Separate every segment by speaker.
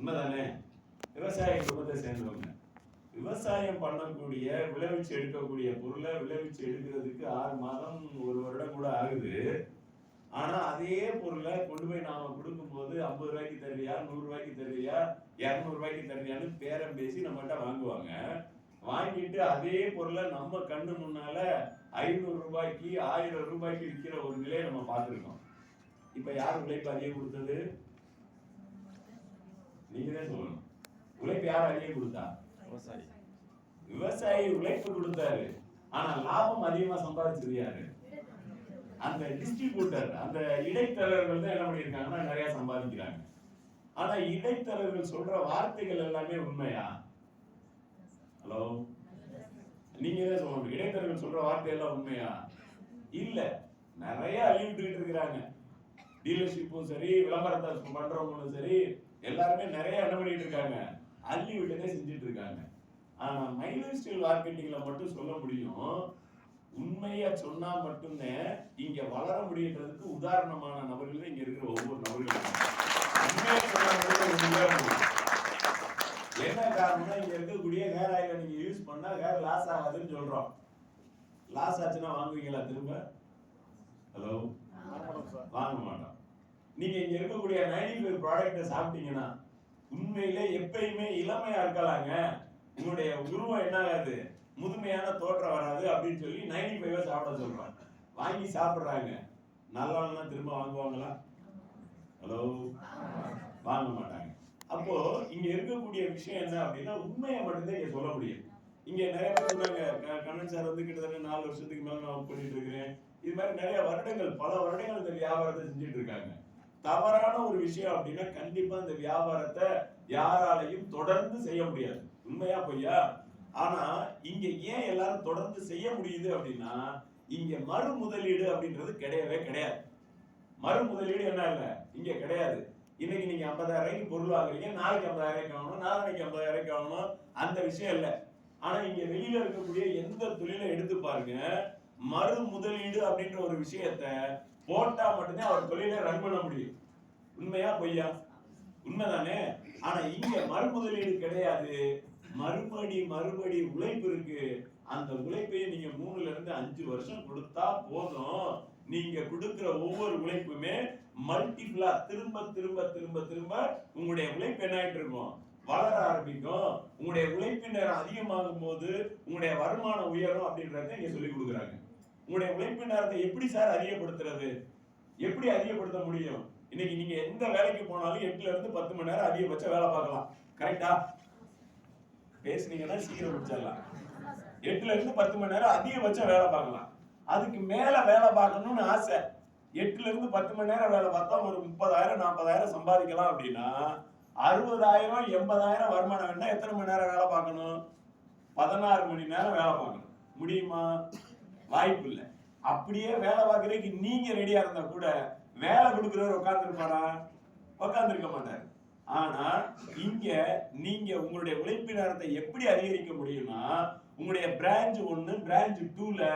Speaker 1: உண்மைதானே? விவசாய குடும்பத்தை சேர்ந்தவங்க. விவசாயம் பண்ணக்கூடிய விளைவிச்சு எடுக்கக்கூடிய பொருளை விளைவிச்சு எடுக்கிறதுக்கு ஆறு மாதம் ஒரு வருடம் கூட ஆகுது. ஆனா அதே பொருளை கொண்டு போய் நாம கொடுக்கும்போது ஐம்பது ரூபாய்க்கு தருவியா நூறு ரூபாய்க்கு தருவியா இரநூறு ரூபாய்க்கு தருவியான்னு பேரம் பேசி நம்மகிட்ட வாங்குவாங்க. வாங்கிட்டு அதே பொருளை நம்ம கண்ணு முன்னால ஐநூறு ரூபாய்க்கு ஆயிரம் ரூபாய்க்கு விற்கிற ஒரு நிலையை நம்ம பார்த்துருக்கோம். இப்ப யார் உழைப்பு அதிகம் கொடுத்தது? நீங்க தான் சொல்லணும். உழைப்பு யார் அதிகம் கொடுத்தா?
Speaker 2: விவசாயி.
Speaker 1: விவசாயி உழைப்பு கொடுத்தாரு. ஆனா லாபம் அதிகமா சம்பாதிச்சது யாரு அந்த டிஸ்ட்ரிபியூட்டர் அந்த இடைத்தரகர்கள் தான் என்ன பண்ணிருக்காங்கன்னா நிறைய சம்பாதிக்கிறாங்க. ஆனா இடைத்தரகர்கள் சொல்ற வார்த்தைகள் எல்லாமே உண்மையா? ஹலோ? நீங்க தான் சொல்லணும். இடைத்தரகர்கள் சொல்ற வார்த்தை எல்லாம் உண்மையா? இல்ல. நிறைய அழிவிட்டு இருக்கிறாங்க. டீலர்ஷிப்பும் சரி விளம்பரத்தை பண்றவங்களும் சரி எல்லாருமே நிறைய என்ன பண்ணிட்டு இருக்காங்க? அள்ளி விட்டதே செஞ்சுட்டு இருக்காங்க. ஆனா மைனர் ஸ்டீல் மார்க்கெட்டிங்ல மட்டும் சொல்ல முடியும். உண்மையா சொன்னா மட்டும்தான் இங்க வளர முடியுன்றதுக்கு உதாரணமான நபர்கள் இங்க இருக்கிற ஒவ்வொரு நபர்களும். என்ன காரணம்னா இங்க இருக்கக்கூடிய ஹேர் ஆயில நீங்க யூஸ் பண்ணா ஹேர் லாஸ் ஆகாதுன்னு சொல்றோம். லாஸ் ஆச்சுன்னா வாங்குவீங்களா திரும்ப? ஹலோ வாங்க மாட்டோம். நீங்க இங்க இருக்கக்கூடிய நைன்டி ஃபைவ் ப்ராடக்ட்டை சாப்பிட்டீங்கன்னா உண்மையிலே எப்பயுமே இளமையா இருக்கலாங்க. உங்களுடைய உருவம் என்ன ஆகாது? முதுமையான தோற்றம் வராது அப்படின்னு சொல்லி நைன்டி ஃபைவா சாப்பிட சொல்றாங்க. வாங்கி சாப்பிடுறாங்க. நல்லா திரும்ப வாங்குவாங்களா? ஹலோ வாங்க மாட்டாங்க. அப்போ இங்க இருக்கக்கூடிய விஷயம் என்ன அப்படின்னா உண்மையை மட்டும்தான் இங்க சொல்ல முடியும். இங்க நிறைய பேர் சொன்னாங்க கண்ணன் சார் வந்து கிட்டத்தட்ட நாலு வருஷத்துக்கு மேல நான் பண்ணிட்டு இருக்கிறேன். இது மாதிரி நிறைய வருடங்கள் பல வருடங்கள் இந்த வியாபாரத்தை செஞ்சுட்டு இருக்காங்க. தவறான ஒரு விஷயம் அப்படின்னா கண்டிப்பா இந்த வியாபாரத்தை யாராலையும் தொடர்ந்து செய்ய முடியாது. உண்மையா பொய்யா? ஆனா இங்க ஏன் எல்லாரும் தொடர்ந்து செய்ய முடியுது அப்படின்னா இங்க மறு முதலீடு அப்படின்றது கிடையவே கிடையாது. மறு முதலீடு என்ன இல்லை? இங்க கிடையாது. இன்னைக்கு நீங்க 50000 ரூபாய்க்கு பொருள் வாங்குறீங்க நாளைக்கு 50000 ரூபாய்க்கு ஆகணும் நாளைக்கு 50000 ரூபாய்க்கு ஆகணும் அந்த விஷயம் இல்ல. ஆனா இங்க வெளியில இருக்கக்கூடிய எந்த தொழிலை எடுத்து பாருங்க மறு முதலீடு அப்படின்ற ஒரு விஷயத்த போட்டா மட்டுமே அவர் தொழிலை ரன் பண்ண முடியும். உண்மையா பொய்யா? உண்மைதானே? ஆனா இங்க மறு முதலீடு கிடையாது. மறுபடி மறுபடி உழைப்பு இருக்கு. அந்த உழைப்பையும் நீங்க மூணுல இருந்து அஞ்சு வருஷம் கொடுத்தா போதும். நீங்க கொடுக்கிற ஒவ்வொரு உழைப்புமே மல்டிபிளா திரும்ப திரும்ப திரும்ப திரும்ப உங்களுடைய உழைப்பு என்ன ஆயிட்டு இருக்கும்? வளர ஆரம்பிக்கும். உங்களுடைய உழைப்பின் நேரம் அதிகமாகும் போது உங்களுடைய வருமானம் உயரும் அப்படின்றத இங்க சொல்லி கொடுக்குறாங்க. உங்களுடைய உழைப்பு நேரத்தை எப்படி சார் அதிகப்படுத்துறது? எப்படி அதிகப்படுத்த முடியும்? இன்னைக்கு நீங்க எந்த வேலைக்கு போனாலும் எட்டுல இருந்து பத்து மணி நேரம் அதிகபட்ச வேலை பார்க்கலாம். கரெக்டா பேசுனீங்கன்னா சீக்கிரம் முடிச்சிடலாம். எட்டுல இருந்து பத்து மணி நேரம் அதிகபட்சம் வேலை பார்க்கலாம். அதுக்கு மேல வேலை பார்க்கணும்னு ஆசை. எட்டுல இருந்து பத்து மணி நேரம் வேலை பார்த்தா ஒரு முப்பதாயிரம் நாற்பதாயிரம் சம்பாதிக்கலாம் அப்படின்னா அறுபதாயிரம் எண்பதாயிரம் வருமானம் வேணா எத்தனை மணி நேரம் வேலை பார்க்கணும்? பதினாறு மணி நேரம் வேலை பார்க்கணும். முடியுமா? வாய்ப்பு இல்லை அப்படியே வேலை பார்க்கறதுக்கு நீங்க ரெடியா இருந்தா கூட வேலை கொடுக்குறவர் உட்காந்துருப்பாரா உட்காந்துருக்க மாட்டார். ஆனா இங்க நீங்க உங்களுடைய உழைப்பு நேரத்தை எப்படி அதிகரிக்க முடியும்னா உங்களுடைய பிரான்ச் ஒன்னு பிரான்ச் டூல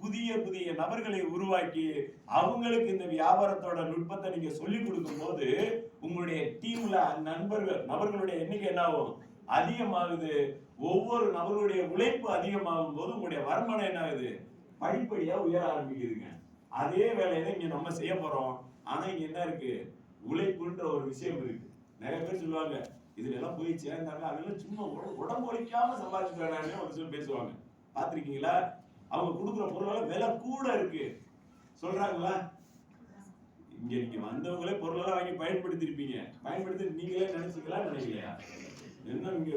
Speaker 1: புதிய புதிய நபர்களை உருவாக்கி அவங்களுக்கு இந்த வியாபாரத்தோட நுட்பத்தை நீங்க சொல்லி கொடுக்கும் போது உங்களுடைய டீம்ல நண்பர்கள் நபர்களுடைய எண்ணிக்கை என்ன ஆகும் அதிகமாகுது. ஒவ்வொரு நபருடைய உழைப்பு அதிகமாகும் போது உங்களுடைய வருமானம் என்ன ஆகுது படிப்படியா உயர ஆரம்பிக்குதுங்க. அதே வேலையை தான் இங்க நம்ம செய்ய போறோம். ஆனா இங்க என்ன இருக்கு? உழைப்புன்ற ஒரு விஷயம் இருக்கு. நிறைய பேர் சொல்லுவாங்க இதுல எல்லாம் போய் சேர்ந்தாங்க அதெல்லாம் சும்மா உட- உடம்பு ஒழிக்காம சம்பாதிச்சுக்கிறாங்க ஒரு சொல்லி பேசுவாங்க பாத்திருக்கீங்களா அவங்க கொடுக்குற பொருளால விலை கூட இருக்கு. சொல்றாங்களா? இங்க நீங்க வந்தவங்களே பொருளெல்லாம் வாங்கி பயன்படுத்திருப்பீங்க பயன்படுத்தி நீங்களே நினைச்சுக்கலாம் நினைக்கலையா? என்ன இங்க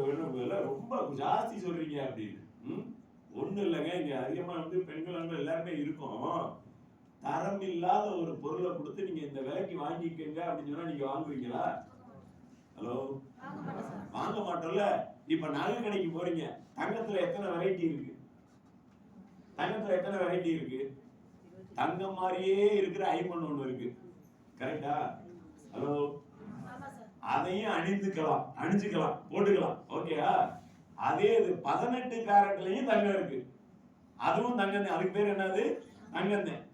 Speaker 1: ரொம்ப ஜாஸ்தி சொல்றீங்க அப்படின்னு. ம்? ஒண்ணும் இல்லைங்க இங்க அதிகமா வந்து பெண்கள் ஆண்கள் எல்லாருமே இருக்கோம். தரம் இல்லாத ஒரு பொருளை கொடுத்து நீங்க இந்த விலைக்கு வாங்கிக்கங்க அப்படின்னு சொன்னா நீங்க வாங்குவீங்களா? ஹலோ வாங்க மாட்டோம்ல. இப்ப நகை கடைக்கு போறீங்க. தங்கத்துல எத்தனை வெரைட்டி இருக்கு? தங்கத்துல எத்தனை வெரைட்டி இருக்கு? தங்கம் மாதிரியே இருக்கிற ஐம்பொன் ஒண்ணு இருக்கு. கரெக்டா ஹலோ அதையும் அணிந்துக்கலாம். அணிஞ்சுக்கலாம். போட்டுக்கலாம். ஓகேயா அதே இது பதினெட்டு கேரட்லையும் தங்கம் இருக்கு. அதுவும் தங்கம் அதுக்கு பேர் என்னது? தங்கந்தேன்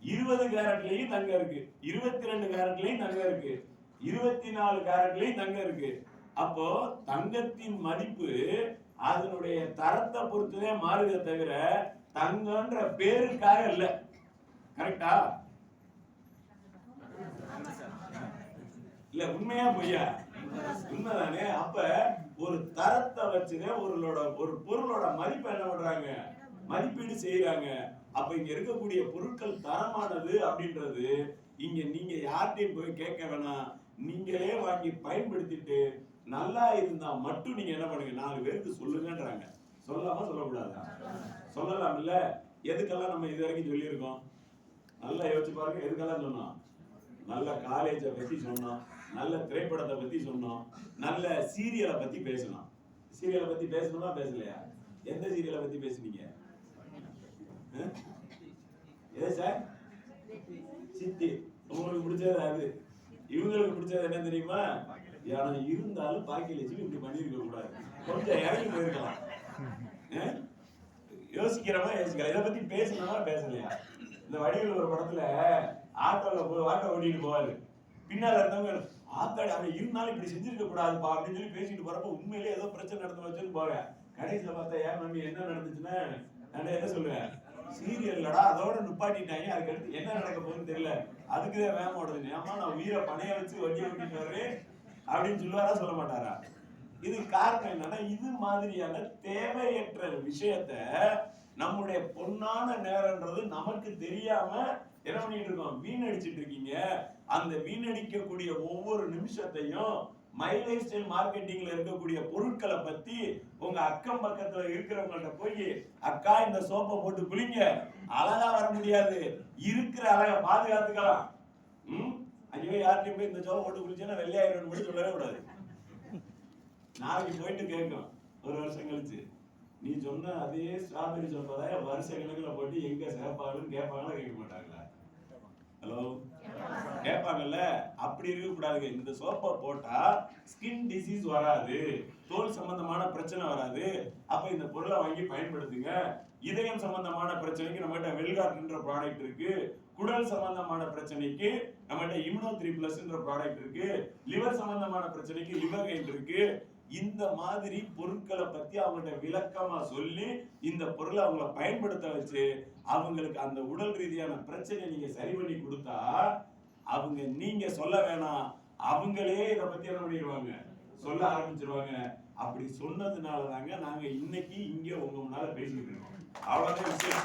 Speaker 1: இருபது கேரட்லயும் தங்கம் இருக்கு. இருபத்தி ரெண்டு கேரட்லயும் தங்கம் இருக்கு. இருபத்தி நாலு கேரட்லயும் தங்கம் இருக்கு. அப்போ தங்கத்தின் மதிப்பு அதனுடைய தரத்தை பொறுத்துதே மாறுதே தவிர தங்கன்ற பேருக்காக இல்ல. கரெக்டா இல்ல உண்மையா பொய்யா? உண்மைதானே? அப்ப ஒரு தரத்தை வச்சுதான் ஒருளோட ஒரு பொருளோட மதிப்பு என்ன பண்றாங்க? மதிப்பீடு செய்யறாங்க அப்ப இங்க இருக்கக்கூடிய பொருட்கள் தரமானது அப்படின்றது இங்க நீங்க யார்கிட்டயும் போய் கேட்க வேணாம். நீங்களே வாங்கி பயன்படுத்திட்டு நல்லா இருந்தா மட்டும் நீங்க என்ன பண்ணுங்க? நாலு பேருக்கு சொல்லுங்கன்றாங்க. சொல்லாம சொல்லக்கூடாது? சொல்லலாம் இல்ல எதுக்கெல்லாம் நம்ம இது வரைக்கும் சொல்லியிருக்கோம்? நல்லா யோசிச்சு பாருங்க. எதுக்கெல்லாம் சொன்னோம்? நல்ல காலேஜை பத்தி சொன்னோம் நல்ல திரைப்படத்தை பத்தி சொன்னோம் நல்ல சீரியலை பத்தி பேசணும் சீரியலை பத்தி பேசணுமா பேசலையா? எந்த சீரியலை பத்தி பேசுனீங்க? எது சார்? சித்தி. உங்களுக்கு பிடிச்சது அது. இவங்களுக்கு பிடிச்சது என்ன தெரியுமா? ஆனா இருந்தாலும் பாக்கி லட்சுமி இப்படி பண்ணிருக்க கூடாது. கொஞ்சம் இறங்கி போயிருக்கலாம். ஆ? யோசிக்கிறவா யோசிக்கலாம். இதை பத்தி பேசணுமா பேசலையா? இந்த வடிவில் ஒரு படத்துல ஆட்டோல போய் ஆட்டோ ஓட்டிட்டு போவாரு. பின்னால இருந்தவங்க ஆத்தாடி அவன் இருந்தாலும் இப்படி செஞ்சிருக்க கூடாதுப்பா அப்படின்னு சொல்லி பேசிட்டு போறப்ப உண்மையிலேயே ஏதோ பிரச்சனை நடந்து வச்சுன்னு போங்க. கடைசியில பார்த்தா ஏன் மம்மி என்ன நடந்துச்சுன்னா? நான் என்ன சொல்லுவேன்? சீரியல்லடா அதோட நிப்பாட்டிட்டாங்க. அதுக்கடுத்து என்ன நடக்க போகுதுன்னு தெரியல. அதுக்குதான் வேம ஓடுது ஏமா நான் உயிரை பணைய வச்சு வண்டி ஓட்டிட்டு வர்றேன் அப்படின்னு சொல்லுவாரா சொல்ல மாட்டாரா? இது காரணம் என்னன்னா இது மாதிரியான தேவையற்ற விஷயத்த நம்முடைய பொன்னான நேரம்ன்றது நமக்கு தெரியாம என்ன பண்ணிட்டு இருக்கோம்? வீணடிச்சிட்டு இருக்கீங்க. அந்த வீணடிக்கக்கூடிய ஒவ்வொரு நிமிஷத்தையும் மை லைஃப் ஸ்டைல் மார்க்கெட்டிங்ல இருக்கக்கூடிய பொருட்களை பத்தி உங்க அக்கம் பக்கத்துல இருக்கிறவங்கள்ட்ட போய் அக்கா இந்த சோப்பை போட்டு குளிங்க. அழகா வர முடியாது. இருக்கிற அழகை பாதுகாத்துக்கலாம். ம்? ஐயோ யார்கிட்டயும் போய் இந்த சோப்பை போட்டு குளிச்சேன்னா வெள்ளையாயிரம் மட்டும் சொல்லவே கூடாது. நாளைக்கு போயிட்டு கேட்கும் ஒரு வருஷம் கழிச்சு. நீ சொன்ன அதே ஸ்ட்ராபெரி சோப்பை வருஷ கணக்குல போட்டு எங்க சேர்ப்பாங்கன்னு கேட்பாங்களா கேட்க மாட்டாங்களா? ஹலோ கேட்பாங்கல்ல அப்படி இருக்க கூடாதுங்க இந்த சோப்பை போட்டா ஸ்கின் டிசீஸ் வராது. தோல் சம்பந்தமான பிரச்சனை வராது. அப்ப இந்த பொருளை வாங்கி பயன்படுத்துங்க. இதயம் சம்பந்தமான பிரச்சனைக்கு நம்மகிட்ட வெல்கார்ட்ன்ற ப்ராடக்ட் இருக்கு. குடல் சம்பந்தமான பிரச்சனைக்கு நம்மகிட்ட இம்யூனோ த்ரீ பிளஸ்ன்ற ப்ராடக்ட் இருக்கு. லிவர் சம்பந்தமான பிரச்சனைக்கு லிவர் கைட் இருக்கு. இந்த மாதிரி பொருட்களை பத்தி அவங்கள்ட்ட விளக்கமா சொல்லி இந்த பொருளை அவங்கள பயன்படுத்த வச்சு அவங்களுக்கு அந்த உடல் ரீதியான பிரச்சனை நீங்க சரி பண்ணி கொடுத்தா அவங்க நீங்க சொல்ல வேணாம். அவங்களே இதை பத்தி என்ன பண்ணிடுவாங்க? சொல்ல ஆரம்பிச்சிருவாங்க. அப்படி சொன்னதுனால தாங்க நாங்க இன்னைக்கு இங்க உங்க முன்னால பேசிட்டு இருக்கோம். அவ்வளவுதான் விஷயம்.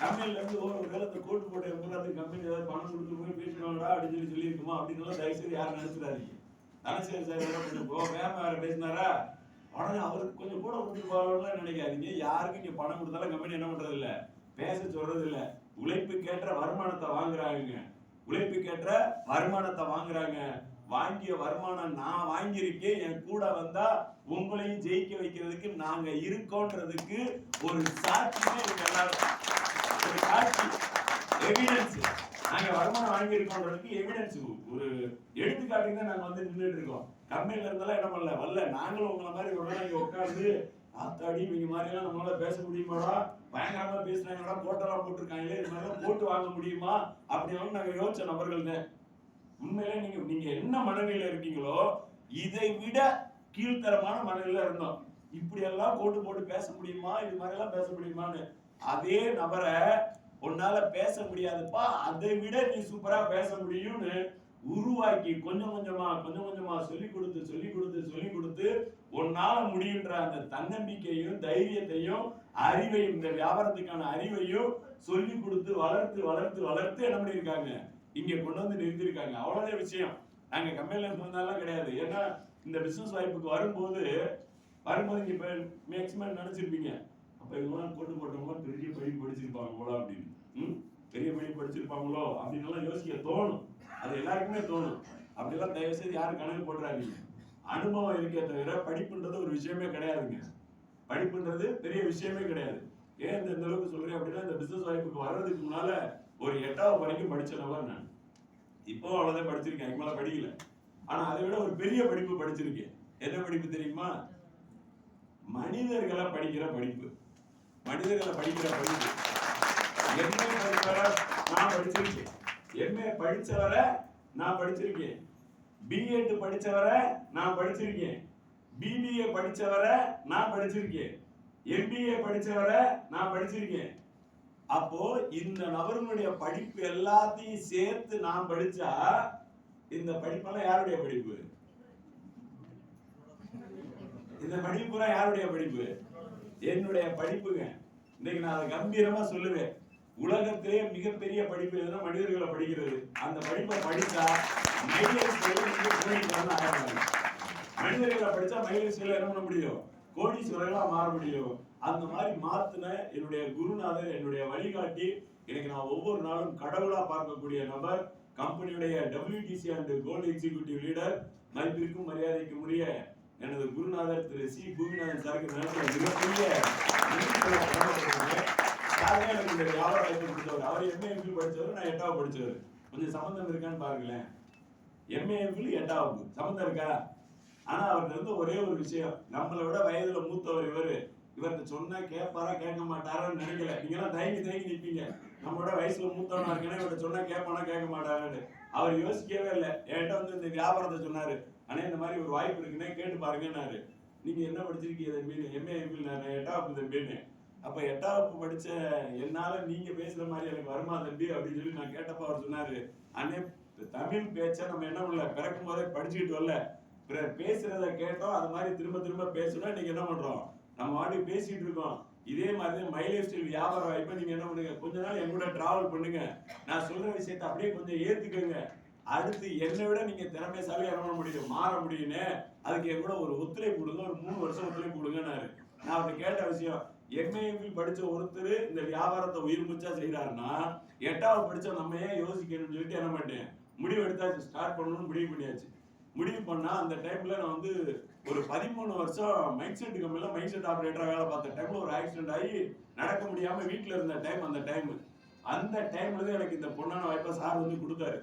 Speaker 1: கம்பெனில இருந்து ஒரு வேலை கோட்டு போட்டு கம்பெனி ஏதாவது பணம் கொடுத்து போய் அப்படின்னு சொல்லி சொல்லியிருக்குமா அப்படின்னு எல்லாம் தயவு செய்து யாரும் நினைச்சிடாதீங்க. தனசேகர் சார் என்ன கொஞ்சம் மேம் வேற பேசினாரா? உடனே அவருக்கு கொஞ்சம் கூட கொடுத்துட்டு போகணும்னு நினைக்காதீங்க. யாருக்கும் இங்கே பணம் கொடுத்தாலும் கம்பெனி என்ன பண்றது இல்லை பேச சொல்றது உழைப்பு கேட்ட வருமானத்தை வாங்குறாங்க உழைப்பு கேட்ட வருமானத்தை வாங்குறாங்க. வாங்கிய வருமானம் நான் வாங்கியிருக்கேன். என் கூட வந்தா உங்களையும் ஜெயிக்க வைக்கிறதுக்கு நாங்க இருக்கோன்றதுக்கு ஒரு சாட்சியுமே எல்லாரும் ஒரு சாட்சி எவிடன்ஸ் நாங்க வருமானம் வாங்கியிருக்கோன்றதுக்கு எவிடன்ஸ் ஒரு எடுத்துக்காட்டுக்கு தான் நாங்க வந்து நின்றுட்டு இருக்கோம். கம்பெனில இருந்தாலும் என்ன பண்ணல? வரல. நாங்களும் உங்களை மாதிரி ஒரு நாள் இங்க ஆத்தாடி இவங்க மாதிரி எல்லாம் நம்மளால பேச முடியுமாடா? பயங்கரமா பேசுறாங்கடா. போட்டெல்லாம் போட்டிருக்காங்களே இது மாதிரி போட்டு வாங்க முடியுமா? அப்படின்னு நாங்க யோசிச்ச நபர்கள் தான் உண்மையிலே நீங்க நீங்க என்ன மனநிலையில இருக்கீங்களோ இதை விட கீழ்த்தரமான மனநிலையில இருந்தோம். இப்படி எல்லாம் போட்டு போட்டு பேச முடியுமா? இது மாதிரி எல்லாம் பேச முடியுமான்னு. அதே நபரை உன்னால பேச முடியாதுப்பா அதை விட நீ சூப்பரா பேச முடியும்னு உருவாக்கி கொஞ்சம் கொஞ்சமா கொஞ்சம் கொஞ்சமா சொல்லி கொடுத்து சொல்லி கொடுத்து சொல்லி கொடுத்து உன்னால முடியுன்ற அந்த தன்னம்பிக்கையும் தைரியத்தையும் அறிவையும் இந்த வியாபாரத்துக்கான அறிவையும் சொல்லி கொடுத்து வளர்த்து வளர்த்து வளர்த்து என்ன பண்ணியிருக்காங்க? இங்க கொண்டு வந்து நிறுத்திருக்காங்க அவ்வளவுதான் விஷயம். நாங்க கம்பெனில இருந்தாலும் கிடையாது. ஏன்னா இந்த பிசினஸ் வாய்ப்புக்கு வரும்போது வரும்போது இங்க மேக்சிமம் நினைச்சிருப்பீங்க. அப்போ இவங்களாம் போட்டு போட்டவங்க பெரிய படிப்பு படிச்சிருப்பாங்க போல அப்படின்னு. ம்? பெரிய படிப்பு படிச்சிருப்பாங்களோ அப்படின்னு எல்லாம் யோசிக்க தோணும். அது எல்லாருக்குமே தோணும். அப்படிலாம் தயவு செய்து யாரும் கணக்கு போடுறாங்க அனுபவம் இருக்கே தவிர படிப்புன்றது ஒரு விஷயமே கிடையாதுங்க. படிப்புன்றது பெரிய விஷயமே கிடையாது. ஏன் இந்த அளவுக்கு சொல்றேன் அப்படின்னா இந்த பிசினஸ் வாய்ப்புக்கு வர்றதுக்கு முன்னால ஒரு எட்டாவது வரைக்கும் படிச்சனவா நான். இப்போ அவ்வளோதான் படிச்சிருக்கேன். அதுக்கு படிக்கல. ஆனா அதை விட ஒரு பெரிய படிப்பு படிச்சிருக்கேன். என்ன படிப்பு தெரியுமா? மனிதர்களை படிக்கிற படிப்பு. மனிதர்களை படிக்கிற படிப்பு. எம்ஏ படிச்சவரை நான் படிச்சிருக்கேன். எம்ஏ படிச்சவரை நான் படிச்சிருக்கேன். பிஎட் படிச்சவரை நான் படிச்சிருக்கேன். பிபிஏ படிச்சவரை நான் படிச்சிருக்கேன். எம்பிஏ படிச்சவரை நான் படிச்சிருக்கேன். அப்போ இந்த நபர்களுடைய படிப்பு எல்லாத்தையும் சேர்த்து நான் படிச்சா இந்த படிப்பெல்லாம் யாருடைய படிப்பு? இந்த படிப்புலாம் யாருடைய படிப்பு? என்னுடைய படிப்புங்க. இன்னைக்கு நான் அதை கம்பீரமா சொல்லுவேன். உலகத்திலே மிகப்பெரிய படிப்பு எதுனா மனிதர்களை படிக்கிறது. அந்த படிப்பை படித்தா மனிதர்களை படிச்சா மைலேஜ் என்ன பண்ண முடியும்? கோடீஸ்வரர்களா மாற முடியும். அந்த மாதிரி மாத்தின என்னுடைய குருநாதர் என்னுடைய வழிகாட்டி எனக்கு நான் ஒவ்வொரு நாளும் கடவுளா பார்க்கக்கூடிய நபர் கம்பெனியுடைய WDC and gold executive leader மதிப்பிற்கும் மரியாதைக்கும் உரிய எனது குருநாதர் திரு சி. பூமிநாதன் சாருக்கு நேரத்தில் மிகப்பெரிய நன்றிகளை கடமைப்பட்டிருக்கிறேன். எனக்கு இந்த வியாபார வாய்ப்பு கொடுத்தவர் அவர் எம்ஏ எம்பிள் படிச்சவர் நான் எட்டாவது படிச்சவர் கொஞ்சம் சம்மந்தம் இருக்கான்னு பாருங்களேன். எம்ஏ எம்பிள் எட்டாவது. சம்மந்தம் இருக்கா? ஆனால் அவர்கிட்ட வந்து ஒரே ஒரு விஷயம். நம்மளை விட வயதில் மூத்தவர் இவர். இவர்கிட்ட சொன்னா கேட்பாரா கேட்க மாட்டாரான்னு நினைக்கல. நீங்க தயங்கி தயங்கி நிற்பீங்க நம்மளோட வயசுல மூத்தவனா இருக்கேன்னா இவர்கிட்ட சொன்னா கேட்பானா கேட்க மாட்டாரான்னு. அவர் யோசிக்கவே இல்லை. என்கிட்ட வந்து இந்த வியாபாரத்தை சொன்னாரு. ஆனா இந்த மாதிரி ஒரு வாய்ப்பு இருக்குன்னா கேட்டு பாருங்கன்னாரு நீங்க என்ன படிச்சிருக்கீங்க தம்பின்னு எம்ஏ எம்பிள் நான் எட்டாவது தம்பின்னு. அப்ப எட்டாவது படிச்ச என்னால நீங்க பேசுற மாதிரி எனக்கு வருமா தம்பி? அப்படின்னு சொல்லி நான் கேட்டப்ப அவர் சொன்னாரு அண்ணே தமிழ் பேச்ச நம்ம என்ன பண்ணல? பிறக்கும் போதே படிச்சுக்கிட்டு வரல பிறர் பேசுறத கேட்டோம் அது மாதிரி திரும்ப திரும்ப பேசணும் இன்னைக்கு என்ன பண்றோம்? நம்ம வாட்டி பேசிட்டு இருக்கோம். இதே மாதிரி மைலேஜ் ஸ்டைல் வியாபார வாய்ப்பை நீங்க என்ன பண்ணுங்க? கொஞ்ச நாள் என் கூட டிராவல் பண்ணுங்க. நான் சொல்ற விஷயத்த அப்படியே கொஞ்சம் ஏத்துக்கங்க. அடுத்து என்னை விட நீங்க திறமைசாலி இறங்க முடியும் மாற முடியும்னு அதுக்கு என் கூட ஒரு ஒத்துழைப்பு கொடுங்க ஒரு மூணு வருஷம் ஒத்துழைப்பு கொடுங்கன்னாரு. நான் அவர்கிட்ட கேட்ட விஷயம் எம்ஏஎம்பி படிச்ச ஒருத்தர் இந்த வியாபாரத்தை உயிர் முச்சா செய்யறாருன்னா எட்டாவது படிச்ச நம்ம ஏன் யோசிக்கணும்னு சொல்லிட்டு என்ன பண்ணிட்டேன்? முடிவு எடுத்தாச்சு ஸ்டார்ட் பண்ணணும்னு முடிவு பண்ணியாச்சு. முடிவு பண்ணா அந்த டைம்ல நான் வந்து ஒரு பதிமூணு வருஷம் மைண்ட் செட் கம்பெனில மைண்ட் செட் ஆபரேட்டரா வேலை பார்த்த டைம்ல ஒரு ஆக்சிடென்ட் ஆகி நடக்க முடியாம வீட்டுல இருந்த டைம் அந்த டைம் அந்த டைம்ல தான் எனக்கு இந்த பொண்ணான வாய்ப்பை சார் வந்து கொடுத்தாரு.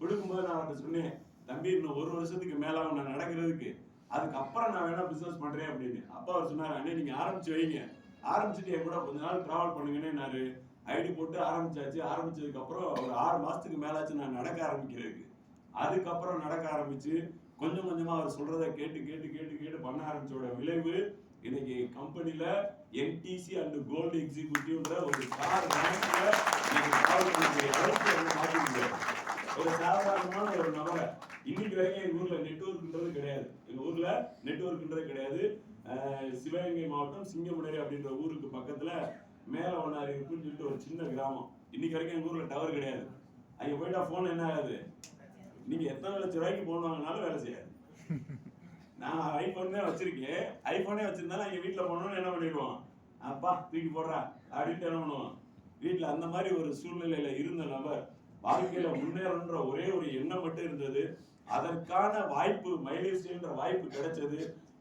Speaker 1: கொடுக்கும்போது நான் அவர்கிட்ட சொன்னேன் தம்பி இன்னும் ஒரு வருஷத்துக்கு மேல நான் நடக்கிறதுக்கு அதுக்கப்புறம் நான் வேணா பிசினஸ் பண்றேன் அப்படின்னு. அப்பா அவர் சொன்னார் அண்ணே நீங்க ஆரம்பிச்சு வைங்க. ஆரம்பிச்சுட்டு என் கூட கொஞ்ச நாள் டிராவல் பண்ணுங்கன்னு ஐடி போட்டு ஆரம்பிச்சாச்சு. ஆரம்பிச்சதுக்கு அப்புறம் ஒரு ஆறு மாசத்துக்கு மேலாச்சு நான் நடக்க ஆரம்பிக்கிறதுக்கு. அதுக்கப்புறம் நடக்க ஆரம்பிச்சு கொஞ்சம் கொஞ்சமா அவர் சொல்றத கேட்டு கேட்டு கேட்டு கேட்டு பண்ண ஆரம்பிச்சோட விளைவு இன்னைக்கு கம்பெனில என்டிசி அண்ட் கோல்டு எக்ஸிக்யூட்டிவ்ன்ற ஒரு கார் ரேங்க்ல இன்னைக்கு டிராவல் பண்ணக்கூடிய அளவுக்கு ஒரு சாதாரணமான ஒரு நபரை இன்னைக்கு வரைக்கும் எங்கள் ஊரில் நெட்ஒர்க்ன்றது கிடையாது. எங்கள் ஊரில் நெட்ஒர்க்ன்றது கிடையாது. சிவகங்கை மாவட்டம் சிங்கமுனரி அப்படின்ற ஊருக்கு பக்கத்தில் மேலே ஒன்றா இருக்குன்னு சொல்லிட்டு ஒரு சின்ன கிராமம். இன்னைக்கு வரைக்கும் எங்கள் ஊரில் டவர் கிடையாது. அங்கே போயிட்டா ஃபோன் என்ன ஆகுது? நீங்கள் எத்தனை லட்சம் ரூபாய்க்கு போன் வாங்கினாலும் வேலை செய்யாது. நான் ஐஃபோன் தான் வச்சிருக்கேன். ஐஃபோனே வச்சிருந்தாலும் எங்கள் வீட்டில் போனோம்னு என்ன பண்ணிடுவோம்? அப்பா தூக்கி போடுறா. அப்படின்ட்டு என்ன பண்ணுவோம்? வீட்டில் அந்த மாதிரி ஒரு சூழ்நிலையில் இருந்த நபர் வாழ்க்கையில முன்னேறன்ற ஒரே ஒரு எண்ணம் மட்டும் இருந்தது. அதற்கான வாய்ப்பு மைலேஜ்ன்ற வாய்ப்பு கிடைச்சது.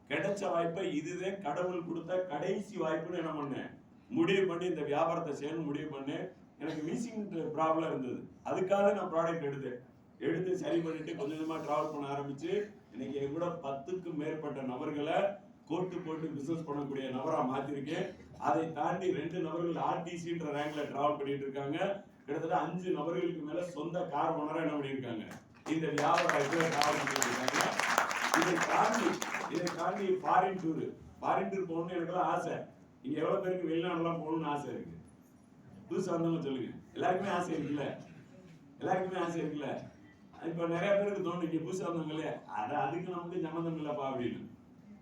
Speaker 1: கிடைச்ச வாய்ப்பை இதுதான் கடவுள் கொடுத்த கடைசி வாய்ப்புன்னு என்ன பண்ணேன்? முடிவு பண்ணி இந்த வியாபாரத்தை செய்யணும் முடிவு பண்ணேன். எனக்கு வீசிங் ப்ராப்ளம் இருந்தது. அதுக்காக நான் ப்ராடக்ட் எடுத்தேன். எடுத்து சரி பண்ணிட்டு கொஞ்சம் கொஞ்சமாக ட்ராவல் பண்ண ஆரம்பிச்சு இன்னைக்கு என் கூட பத்துக்கும் மேற்பட்ட நபர்களை கோட்டு போட்டு பிசினஸ் பண்ணக்கூடிய நபராக மாற்றிருக்கேன் அதை தாண்டி ரெண்டு நபர்கள் ஆர்டிசின்ற ரேங்கில் ட்ராவல் பண்ணிட்டு இருக்காங்க. கிட்டத்தட்ட அஞ்சு நபர்களுக்கு மேல சொந்த கார் ஓனரா என்ன பண்ணியிருக்காங்க? இந்த வியாபார இதுல டிராவல் இதை தாண்டி இதை தாண்டி ஃபாரின் டூர் ஃபாரின் டூர் போகணும்னு எனக்குலாம் ஆசை. இங்க எவ்வளவு பேருக்கு வெளிநாடுலாம் போகணும்னு ஆசை இருக்கு. புதுசா வந்தவங்க சொல்லுங்க. எல்லாருக்குமே ஆசை இருக்குல்ல? எல்லாருக்குமே ஆசை இருக்குல்ல? இப்போ நிறைய பேருக்கு தோணும் இங்க புதுசா இல்லையா அட அதுக்கு நமக்கு சம்மந்தம் இல்லப்பா அப்படின்னு.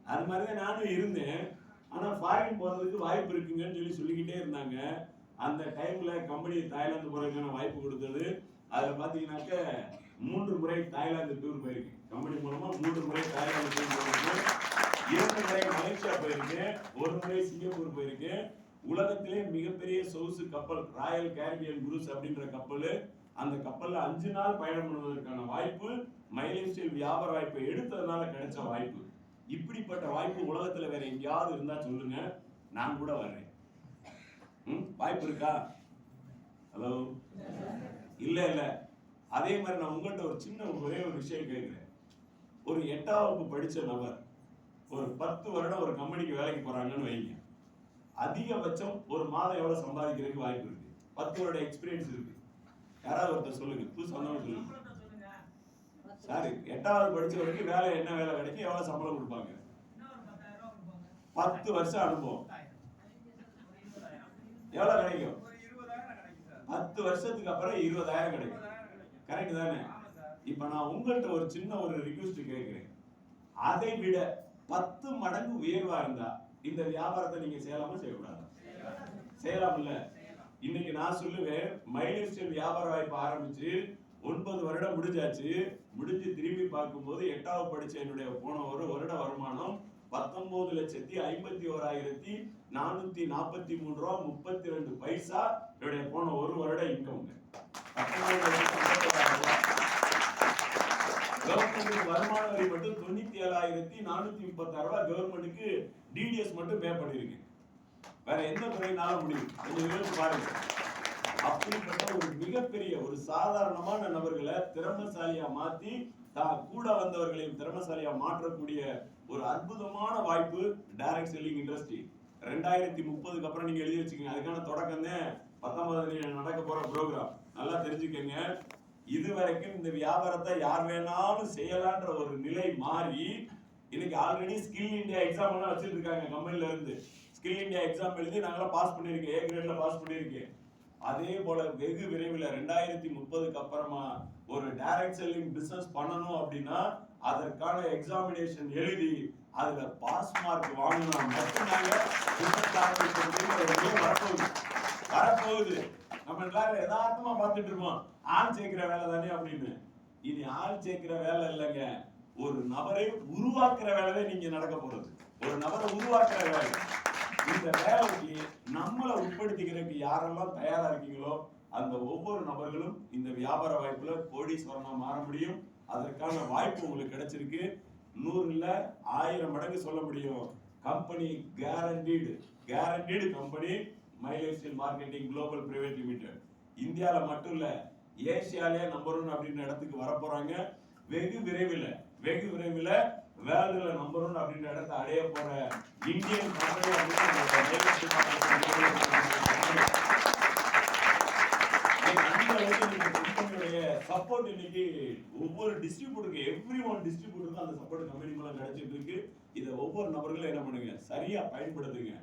Speaker 1: அது மாதிரிதான் நானும் இருந்தேன். ஆனா ஃபாரின் போறதுக்கு வாய்ப்பு இருக்குங்கன்னு சொல்லி சொல்லிக்கிட்டே இருந்தாங்க. அந்த டைம்ல கம்பெனி தாய்லாந்து போறதுக்கான வாய்ப்பு கொடுத்தது. அதுல பாத்தீங்கன்னாக்க மூன்று முறை தாய்லாந்து டூர் போயிருக்கேன். கம்பெனி மூலமா மூன்று முறை தாய்லாந்து டூர் போயிருக்கேன். இரண்டு முறை மலேசியா போயிருக்கேன். ஒரு முறை சிங்கப்பூர் போயிருக்கேன். உலகத்திலே மிகப்பெரிய சொகுசு கப்பல் ராயல் கேரிபியன் குரூஸ் அப்படின்ற கப்பல். அந்த கப்பல்ல அஞ்சு நாள் பயணம் பண்ணுவதற்கான வாய்ப்பு மைலேஜ் வியாபார வாய்ப்பை எடுத்ததுனால கிடைச்ச வாய்ப்பு. இப்படிப்பட்ட வாய்ப்பு உலகத்துல வேற எங்கேயாவது இருந்தா சொல்லுங்க. நான் கூட வர்றேன். ம், வாய்ப்பு இருக்கா? ஹலோ இல்லை இல்லை. அதே மாதிரி நான் உங்கள்கிட்ட ஒரு சின்ன ஒரே ஒரு விஷயம் கேட்குறேன். ஒரு எட்டாம் வகுப்பு நபர் ஒரு பத்து வருடம் ஒரு கம்பெனிக்கு வேலைக்கு போகிறாங்கன்னு வைங்க. அதிகபட்சம் ஒரு மாதம் எவ்வளோ சம்பாதிக்கிறதுக்கு வாய்ப்பு இருக்கு? பத்து வருட எக்ஸ்பீரியன்ஸ் இருக்கு. யாராவது ஒருத்தர் சொல்லுங்க. புதுசு வந்தவங்க சொல்லுங்க. சாரி எட்டாவது படிச்ச வரைக்கும் வேலை என்ன வேலை கிடைக்கும்? எவ்வளவு சம்பளம் கொடுப்பாங்க? பத்து வருஷம் அனுபவம். எவ்வளவு கிடைக்கும்? பத்து வருஷத்துக்கு அப்புறம் இருபதாயிரம் கிடைக்கும். கரெக்ட் தானே? இப்ப நான் உங்கள்கிட்ட ஒரு சின்ன ஒரு ரிக்வெஸ்ட் கேட்கிறேன். அதை விட பத்து மடங்கு உயர்வா இருந்தா இந்த வியாபாரத்தை நீங்க செய்யலாமா செய்யக்கூடாதா. செய்யலாம்ல? இன்னைக்கு நான் சொல்லுவேன் ஸ்டைல் வியாபார வாய்ப்பு ஆரம்பிச்சு ஒன்பது வருடம் முடிஞ்சாச்சு. முடிஞ்சு திரும்பி பார்க்கும்போது எட்டாவது படிச்ச என்னுடைய போன ஒரு வருட வருமானம் பத்தொன்பது லட்சத்தி ஐம்பத்தி ஓராயிரத்தி நானூத்தி நாற்பத்தி மூணு ரூபா முப்பத்தி ரெண்டு பைசா என்னுடைய போன ஒரு வருட இன்கம் கவர்மெண்ட் வருமான வரி மட்டும் தொண்ணூத்தி ஏழாயிரத்தி நானூத்தி முப்பத்தாறு ரூபாய் கவர்மெண்ட்டுக்கு டிடிஎஸ் மட்டும் பே பண்ணிருக்கு வேற எந்த துறையினால முடியும். கொஞ்சம் யோசிச்சு பாருங்க. அப்படிப்பட்ட ஒரு மிகப்பெரிய ஒரு சாதாரணமான நபர்களை திறமசாலியா மாத்தி தான் கூட வந்தவர்களையும் திறமசாலியா மாற்றக்கூடிய ஒரு அற்புதமான வாய்ப்பு டைரக்ட் செல்லிங் இண்டஸ்ட்ரி ரெண்டாயிரத்தி முப்பதுக்கு அப்புறம் நீங்க எழுதி வச்சுக்கோங்க. அதுக்கான தொடக்கம் தான் பத்தொன்பது நடக்க போற ப்ரோக்ராம் நல்லா தெரிஞ்சுக்கங்க. இது வரைக்கும் இந்த வியாபாரத்தை யார் வேணாலும் செய்யலான்ற ஒரு நிலை மாறி இன்னைக்கு ஆல்ரெடி ஸ்கில் இந்தியா எக்ஸாம் எல்லாம் வச்சிட்டு இருக்காங்க கம்பெனில இருந்து. ஸ்கில் இந்தியா எக்ஸாம் எழுதி நாங்களாம் பாஸ் பண்ணியிருக்கேன் ஏ கிரேட்ல பாஸ் பண்ணியிருக்கேன் அதே போல வெகு விரைவில் ரெண்டாயிரத்தி முப்பதுக்கு அப்புறமா ஒரு டைரக்ட் செல்லிங் பிசினஸ் பண்ணணும் அப்படின்னா அதற்கான எக்ஸாமினேஷன் எழுதி அதுல பாஸ் மார்க் வாங்கினா மட்டும்தாங்க வரப்போகுது. வரப்போகுது. நம்ம எல்லாரும் யதார்த்தமா பார்த்துட்டு இருக்கோம். ஆள் சேர்க்கிற வேலை தானே அப்படின்னு. இனி ஆள் சேர்க்கிற வேலை இல்லைங்க. ஒரு நபரை உருவாக்குற வேலை நீங்க நடக்க போறது. ஒரு நபரை உருவாக்குற வேலை. இந்த வேலைக்கு நம்மளை உட்படுத்திக்கிறதுக்கு யாரெல்லாம் தயாரா இருக்கீங்களோ அந்த ஒவ்வொரு நபர்களும் இந்த வியாபார வாய்ப்புல கோடீஸ்வரமா மாற முடியும். அதற்கான வாய்ப்பு உங்களுக்கு கிடைச்சிருக்கு. நூறுல ஆயிரம் மடங்கு சொல்ல முடியும். Company guaranteed guaranteed company mileage steel marketing global private limited இந்தியாவில் மட்டும் இல்லை ஏசியாலே நம்பர் ஒன் அப்படின்ற இடத்துக்கு வரப்போறாங்க வெகு விரைவில் வெகு விரைவில் வேர்ல்டுல நம்பர் ஒன் அப்படின்ற இடத்தை அடைய போற இந்தியன் கம்பெனி அப்படின்னு இந்த மைலேஜ் ஸ்டீல் மார்க்கெட்டிங் கம்பெனியுடைய சப்போர்ட் இன்னைக்கு ஒவ்வொரு டிஸ்ட்ரிபியூட்டருக்கு எவ்ரி ஒன் டிஸ்ட்ரிபியூட்டருக்கும் அந்த சப்போர்ட் கம்பெனி மூலம் கிடைச்சிட்டு இருக்கு. இதை ஒவ்வொரு நபர்களும் என்ன பண்ணுங்க? சரியா பயன்படுத்துங்க.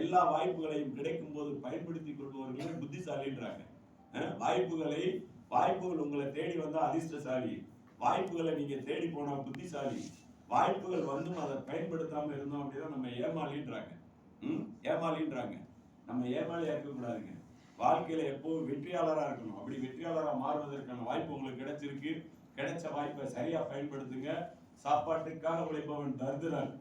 Speaker 1: எல்லா வாய்ப்புகளையும் கிடைக்கும் போது பயன்படுத்தி கொள்பவர்களும் புத்திசாலின்றாங்க வாய்ப்புகளை வாய்ப்புகள் உங்களை தேடி வந்தா அதிர்ஷ்டசாலி. வாய்ப்புகளை நீங்க தேடி போனா புத்திசாலி. வாய்ப்புகள் வந்தும் அதை பயன்படுத்தாம இருந்தோம் அப்படின்னா நம்ம ஏமாளின்றாங்க. ம் ஏமாளின்றாங்க. நம்ம ஏமாளியா இருக்கக்கூடாதுங்க வாழ்க்கையில எப்பவும் வெற்றியாளராக இருக்கணும். அப்படி வெற்றியாளராக மாறுவதற்கான வாய்ப்பு உங்களுக்கு கிடைச்சிருக்கு. கிடைச்ச வாய்ப்பை சரியாக பயன்படுத்துங்க. சாப்பாட்டுக்காக உழைப்பவன் தர்திரன்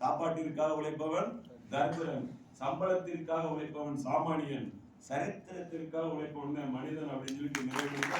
Speaker 1: சாப்பாட்டிற்காக உழைப்பவன் தர்திரன் சம்பளத்திற்காக உழைப்பவன் சாமானியன். சரித்திரத்திற்காக உழைப்பவன் மனிதன் அப்படின்னு சொல்லி நிறைவேற்ற